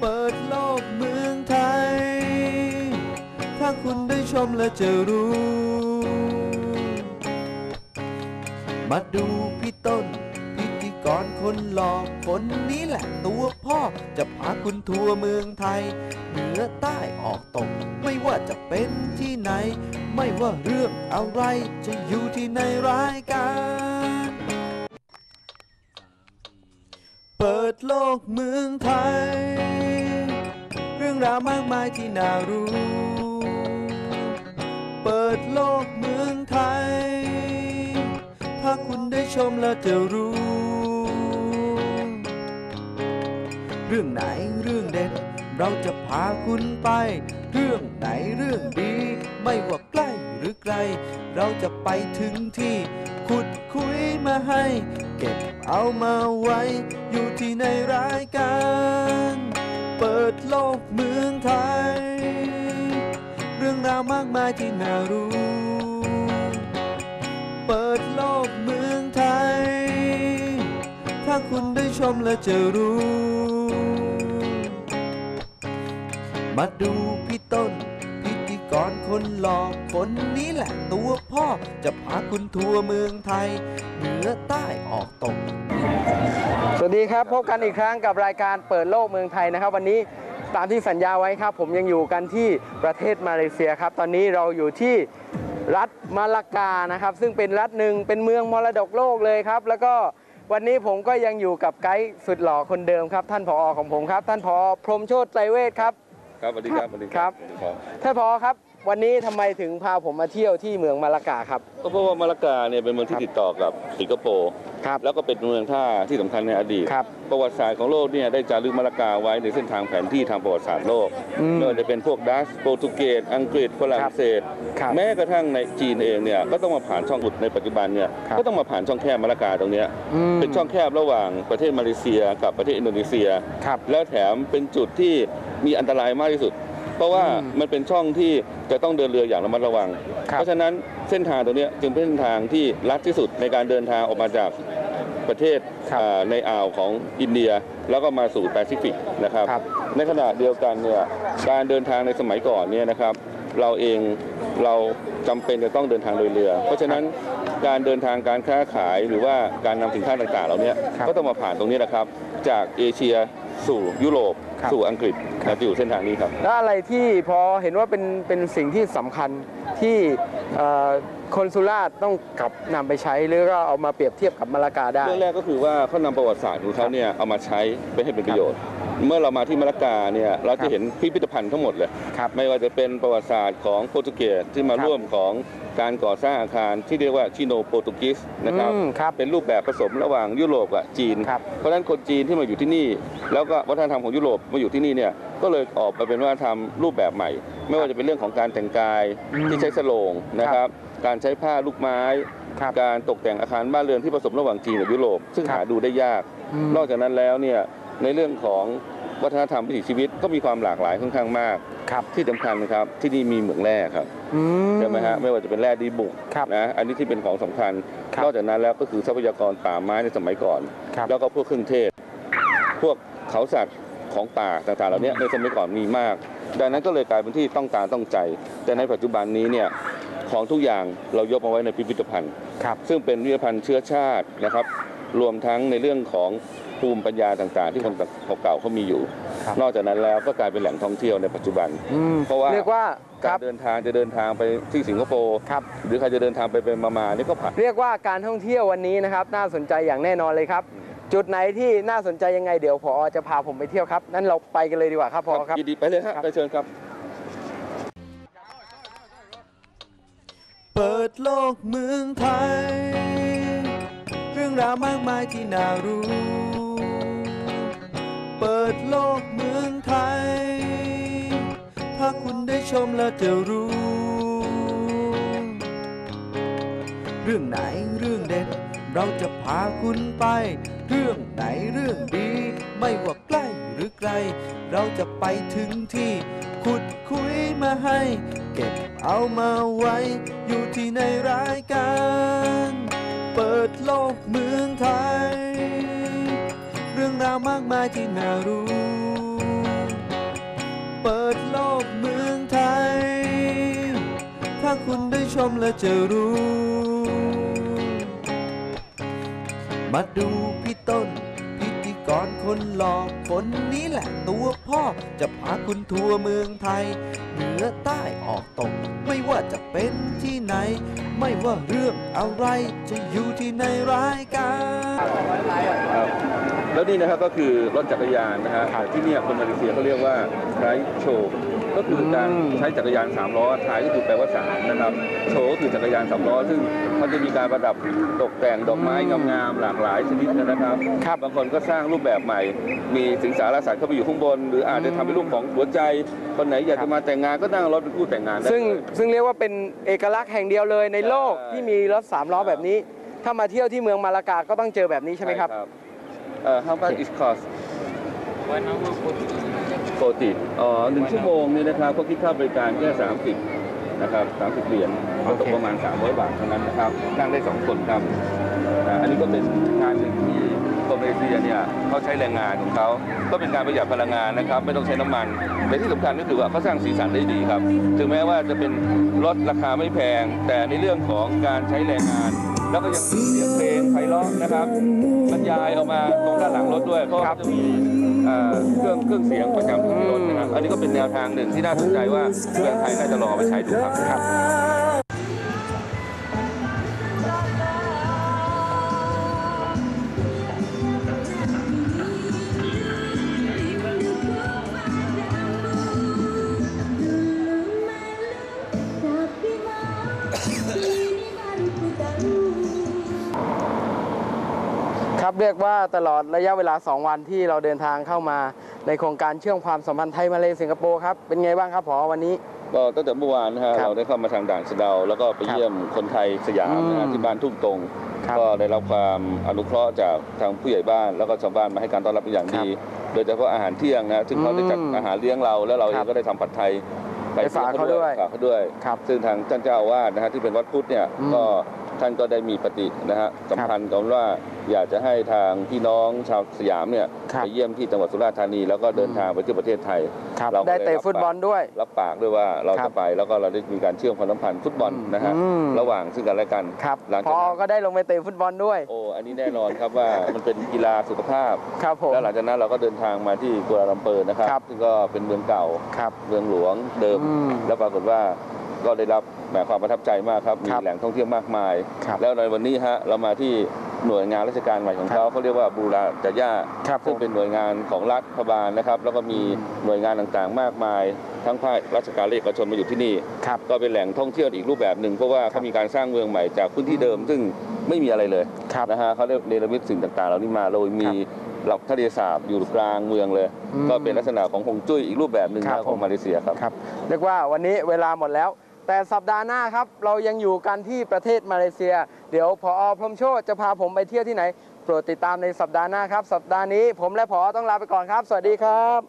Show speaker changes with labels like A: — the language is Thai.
A: เปิดโลกเมืองไทย ถ้าคุณได้ชมและจะรู้ มาดูพี่ต้น พิธีกรคนหลอกคนนี้แหละตัวพ่อ จะพาคุณทัวร์เมืองไทย เหนือใต้ออกตก ไม่ว่าจะเป็นที่ไหน ไม่ว่าเรื่องอะไรจะอยู่ที่ในรายการ ดโลกเมืองไทย เรื่องราวมากมายที่น่ารู้ เปิดโลกเมืองไทย ถ้าคุณได้ชมแล้วจะรู้ เรื่องไหนเรื่องเด็ด เราจะพาคุณไป เรื่องไหนเรื่องดี ไม่ว่าใกล้หรือไกล เราจะไปถึงที่ ขุดคุยมาให้ เก็บเอามาไว้ อยู่ที่ในรายการ เปิดโลกเมืองไทย เรื่องราวมากมายที่น่ารู้ เปิดโลกเมืองไทย ถ้าคุณได้ชมแล้วจะรู้ มาดูพี่ต้นพิธีกรคนหล่อคนนี้แหละตัวพ่อ จะพาคุณทัวร์เมืองไทย เหนือ ออกตก
B: สวัสดีครับ พบกันอีกครั้งกับรายการเปิดโลกเมืองไทยนะครับ วันนี้ตามที่สัญญาไว้ครับ ผมยังอยู่กันที่ประเทศมาเลเซียครับ ตอนนี้เราอยู่ที่รัฐมาลากานะครับ ซึ่งเป็นรัฐหนึ่งเป็นเมืองมรดกโลกเลยครับ แล้วก็วันนี้ผมก็ยังอยู่กับไกด์สุดหล่อคนเดิมครับ ท่านผอของผมครับ ท่านผอพรหมโชติไตรเวทครับ
C: ครับสวัสดีครับสวัสดี
B: ครับ
C: สวัสดีครับ
B: ท่านผอครับ วันนี้ทำไมถึงพาผมมาเที่ยวที่เมืองมาลากาครับ
C: ก็เพราะว่ามาลากาเนี่ยเป็นเมืองที่ติดต่อกับสิงคโปร์
B: ครับ
C: แล้วก็เป็นเมืองท่าที่สำคัญในอดีต
B: ครับ
C: ประวัติศาสตร์ของโลกเนี่ยได้จารึกมาลากาไว้ในเส้นทางแผนที่ทางประวัติศาสตร์โลก
B: อืม
C: ไม่ว่าจะเป็นพวกดัชโปรตุเกสอังกฤษฝรั่งเศส
B: ครับ
C: แม้กระทั่งในจีนเองเนี่ยก็ต้องมาผ่านช่องอุดในปัจจุบันเนี่ย
B: ครับ
C: ก็ต้องมาผ่านช่องแคบมาลากาตรงเนี้ย
B: อืม
C: เป็นช่องแคบระหว่างประเทศมาเลเซียกับประเทศอินโดนีเซีย
B: ครับ
C: แล้วแถมเป็นจุดที่มีอันตรายมากที่สุด เพราะว่า
B: อืม
C: มันเป็นช่องที่จะต้องเดินเรืออย่างระมัดระวัง
B: ครับ
C: เพราะฉะนั้นเส้นทางตรงเนี้ยจึงเป็นเส้นทางที่ลัดที่สุดในการเดินทางออกมาจากประเทศ
B: ครับ
C: อ่าในอ่าวของอินเดียแล้วก็มาสู่แปซิฟิกนะครับ
B: ครับ
C: ในขณะเดียวกันเนี่ยการเดินทางในสมัยก่อนเนี่ยนะครับ เราเองเราจำเป็นจะต้องเดินทางโดยเรือ เพราะฉะนั้นการเดินทางการค้าขายหรือว่าการนำสินค้าต่างๆเหล่านี้
B: ครับ
C: ก็ต้องมาผ่านตรงนี้นะครับ จากเอเชีย สู่ยุโรป
B: ครับ
C: สู่อังกฤษ
B: ครับ
C: นะจะอยู่เส้นทางนี้ครับ
B: แล้วอะไรที่พอเห็นว่าเป็นเป็นสิ่งที่สำคัญที่เอ่อคนสุราษฎร์ต้องกลับนำไปใช้ หรือก็เอามาเปรียบเทียบกับมาลากาได้
C: เรื่องแรกก็คือว่าเขานำประวัติศาสตร์ของเขาเนี่ยเอามาใช้ไปให้เป็นประโยชน์ เมื่อเรามาที่มะละกาเนี่ยเรา
B: ครั
C: จะ
B: บ
C: เห็นพิพิธภัณฑ์ทั้งหมดเลย
B: ครับ
C: ไม่ว่าจะเป็นประวัติศาสตร์ของโปรตุเกสที่มา
B: ครับ
C: ร่วมของการก่อสร้างอาคารที่เรียกว่าชิโนโปรตุกิสนะครับ
B: อืมครับ
C: เป็นรูปแบบผสมระหว่างยุโรปกับจีน
B: ครับ
C: เพราะฉะนั้นคนจีนที่มาอยู่ที่นี่ แล้วก็วัฒนธรรมของยุโรปมาอยู่ที่นี่เนี่ยก็เลยออกมาเป็นวัฒนธรรมรูปแบบใหม่ ไม่ว่าจะเป็นเรื่องของการแต่งกาย
B: อืม
C: ที่ใช้สโลงนะครับ การใช้ผ้าลูกไม้
B: ครับ
C: การตกแต่งอาคารบ้านเรือนที่ผสมระหว่างจีนกับยุโรปซึ่ง
B: ครับ
C: หาดูได้ยาก
B: อืม
C: นอกจากนั้นแล้วเนี่ย ในเรื่องของวัฒนธรรมวิถีชีวิตก็มีความหลากหลายค่อนข้างมาก
B: ครับ
C: ที่สำคัญนะครับที่นี่มีเหมืองแร่ครับ
B: อื
C: ใช่ไหมฮะไม่ว่าจะเป็นแร่ดีบุก
B: ครับ
C: นะอันนี้ที่เป็นของสำคัญ
B: ครับ
C: นอกจากนั้นแล้วก็คือทรัพยากรป่าไม้ในสมัยก่อน
B: ครับ
C: แล้วก็พวกเครื่องเทศ พวกเขาสัตว์ของป่าต่างๆเหล่านี้ในสมัยก่อนมีมาก ดังนั้นก็เลยกลายเป็นที่ต้องการต้องใจ แต่ในปัจจุบันนี้เนี่ยของทุกอย่างเรายกมาไว้ในพิพิธภัณฑ์
B: ครับ
C: ซึ่งเป็นพิพิธภัณฑ์เชื้อชาตินะครับ รวมทั้งในเรื่องของ ภูมิปัญญาต่างๆ ที่คนเก่าๆเขามีอยู่
B: ครับ
C: นอกจากนั้นแล้วก็กลายเป็นแหล่งท่องเที่ยวในปัจจุบัน
B: อืม
C: เพราะว่า
B: เรียกว่าค
C: กา
B: รั
C: ร
B: บ
C: เดินทางจะเดินทางไปที่สิงคโปร์
B: ครับ
C: หรือใครจะเดินทางไปไปมาๆนี่ก็ผ่าน
B: เรียกว่าการท่องเที่ยววันนี้นะครับ น่าสนใจอย่างแน่นอนเลยครับ จุดไหนที่น่าสนใจยังไงเดี๋ยวพอจะพาผมไปเที่ยวครับนั้นเราไปกันเลยดีกว่าครับพอครับ
C: ยินดีไปเลยฮะ
B: ครับ
C: ไปเชิญครับ
A: เปิดโลกเมืองไทย เรื่องราวมากมายที่น่ารู้ เปิดโลกเมืองไทย ถ้าคุณได้ชมแล้วจะรู้ เรื่องไหนเรื่องเด็ด เราจะพาคุณไป เรื่องไหนเรื่องดี ไม่ว่าใกล้หรือไกล เราจะไปถึงที่ขุดคุยมาให้ เก็บเอามาไว้ อยู่ที่ในรายการ เปิดโลกเมืองไทยาวมากมายที่น่ารู้ เปิดโลกเมืองไทย ถ้าคุณได้ชมและจะรู้ มาดูพี่ต้น พิธีกรคนหล่อคนนี้แหละตัวพ่อ จะพาคุณทัวร์เมืองไทย เหนือใต้ออกตก ไม่ว่าจะเป็นที่ไหน ไม่ว่าเรื่องอะไรจะอยู่ที่ในรายการ
C: ครับ แล้วนี่นะครับก็คือรถจักรยานนะฮะที่เนี่ยคนมาเลเซียเขาเรียกว่าไรโชว์ก็คือการ
B: อืม
C: ใช้จักรยานสามล้อท้ายก็คือแปลว่าสามนะครับโชว์ก็คือจักรยานสามล้อซึ่งเขาจะมีการประดับตกแต่งดอกไม้งามๆหลากหลายชนิดนะครับ
B: ครับ
C: บางคนก็สร้างรูปแบบใหม่ มีสิงสารสัตว์เข้าไปอยู่ข้างบน หรืออาจจะทำเป็นรูปของหัวใจคนไหนอยากจะมาแต่งงานก็นั่งรถเป็นคู่แต่งงานได้
B: ซึ่ง
C: เลย
B: ซึ่งเรียกว่าเป็นเอกลักษณ์แห่งเดียวเลยในโลก
C: ใช่
B: ที่มีรถสามล้อแบบนี้ ถ้ามาเที่ยวที่เมืองมาลากาก็ต้องเจอแบบนี้ใช่ไหมครับ
C: เอ่อ how much it cost ปกติอ๋อหนึ่งชั่วโมงนี่นะครับก็คิดค่าบริการแค่30นะครับ30เหรียญก็ตกประมาณ300บาทเท่านั้นนะครับนั่งได้2คนครับอ่าอันนี้ก็เป็นงานหนึ่งที่คน มเลเซียเนี่ยเขาใช้แรงงานของเขาก็เป็นการประหยัดพลังงานนะครับ ไม่ต้องใช้น้ำมันแต่ที่สำคัญก็คือว่าเขาสร้างสีสันได้ดีครับ ถึงแม้ว่าจะเป็นรถราคาไม่แพง แต่ในเรื่องของการใช้แรงงาน แล้วก็ยังมีเสียงเพลงไพเราะนะครับบรรยายออกมาตรงด้านหลังรถด้วยเพราะจะมีเครื่องเครื่องเสียงประจำทุกรถนะครับอันนี้ก็เป็นแนวทางหนึ่งที่น่าสนใจว่าเมืองไทยน่าจะลองไปใช้ดูครับ ครับ
B: เรียกว่าตลอดระยะเวลา 2 วันที่เราเดินทางเข้ามาในโครงการเชื่อมความสัมพันธ์ไทยมาเลสิงคโปร์ครับเป็นไงบ้างครับผอวันนี้
C: ก็ตั้งแต่เมื่อวานนะฮะ
B: ครับ
C: เราได้เข้ามาทางด่านสะเดา แล้วก็ไป
B: ครับ
C: เยี่ยมคนไทยสยามนะฮะ
B: อืม
C: ที่บ้านทุ่งตรง
B: ครับ
C: ก็ได้รับความอนุเคราะห์จากทางผู้ใหญ่บ้าน แล้วก็ชาวบ้านมาให้การต้อนรับเป็นอย่างดี โดยเฉพาะอาหารเที่ยงนะซึ่งเขาได้จัด
B: อืม
C: อาหารเลี้ยงเรา แล้วเราเอ
B: ครั
C: ง
B: บ
C: ก็ได้ทำผัดไทย
B: ไปฝากเขาด้วย
C: ฝากเขาด้วย
B: ครับ
C: ซึ่งทางท่านเจ้าอาวาสนะฮะที่เป็นวัดพุทธเนี่ย
B: อืม
C: ก็ ท่านก็ได้มีปฏินะฮะสัมพันธ์กันว่าอยากจะให้ทางพี่น้องชาวสยามเนี่ย
B: ครับ
C: ไปเยี่ยมที่จังหวัดสุราษฎร์ธานี แล้วก็เดินทางไปที่ประเทศไทย
B: ครับ
C: เราก็
B: ได้
C: ได้
B: เตะ
C: รับ
B: ฟุตบอลด้วย
C: รับปากด้วยว่าเรา
B: ครั
C: จะ
B: บ
C: ไปแล้วก็เราได้มีการเชื่อมความสัมพันธ์ฟุตบอลนะฮะ
B: อืม
C: ระหว่างซึ่งกันและกัน
B: ครับ
C: หลัง
B: พ
C: จาก
B: อ
C: นั้น
B: ก็ได้ลงไปเตะฟุตบอลด้วย
C: โอ้อันนี้แน่นอนครับว่ามันเป็นกีฬาสุขภาพ
B: ครับผม
C: แล้วหลังจากนั้นเราก็เดินทางมาที่กัวลาลัมเปอร์นะครับ
B: ครับ
C: ซึ่งก็เป็นเมืองเก่า
B: ครับ
C: เมืองหลวงเดิม
B: อืม
C: แล้วปรากฏว่า ก็ได้รับแหมความประทับใจมากครับมี
B: ครับ
C: แหล่งท่องเที่ยวมากมาย
B: ครับ
C: แล้วในวันนี้ฮะเรามาที่หน่วยงานราชการใหม่ของ
B: ครับ
C: เขาเขาเรียกว่าบูราจาย่า
B: ครับ
C: ซึ่ง
B: ผม
C: เป็นหน่วยงานของรัฐบาลนะครับ แล้วก็มี
B: อืม
C: หน่วยงานต่างๆ มากมาย ทั้งภาคราชการและเอกชนมาอยู่ที่นี่
B: ครับ
C: ก็เป็นแหล่งท่องเที่ยวอีกรูปแบบหนึ่งเพราะว่าเขามีการสร้างเมืองใหม่จากพื้นที่เดิม ซึ่งไม่มีอะไรเลย
B: ครับ
C: นะฮะเขาได้เนรมิตสิ่งต่างๆเหล่านี้มาโดยมีหลักทะเลสาบอยู่กลางเมืองเลย
B: อืม
C: ก็เป็นลักษณะของฮวงจุ้ยอีกรูปแบบหนึ่ง
B: ครับ
C: นะของ
B: ผม
C: มาเลเซียครับ
B: ครับเรียกว่าวันนี้เวลาหมดแล้ว แต่สัปดาห์หน้าครับเรายังอยู่กันที่ประเทศมาเลเซีย เดี๋ยวพอพรมโชตจะพาผมไปเที่ยวที่ไหน โปรดติดตามในสัปดาห์หน้าครับ สัปดาห์นี้ผมและพอต้องลาไปก่อนครับ สวัสดี
C: ครับ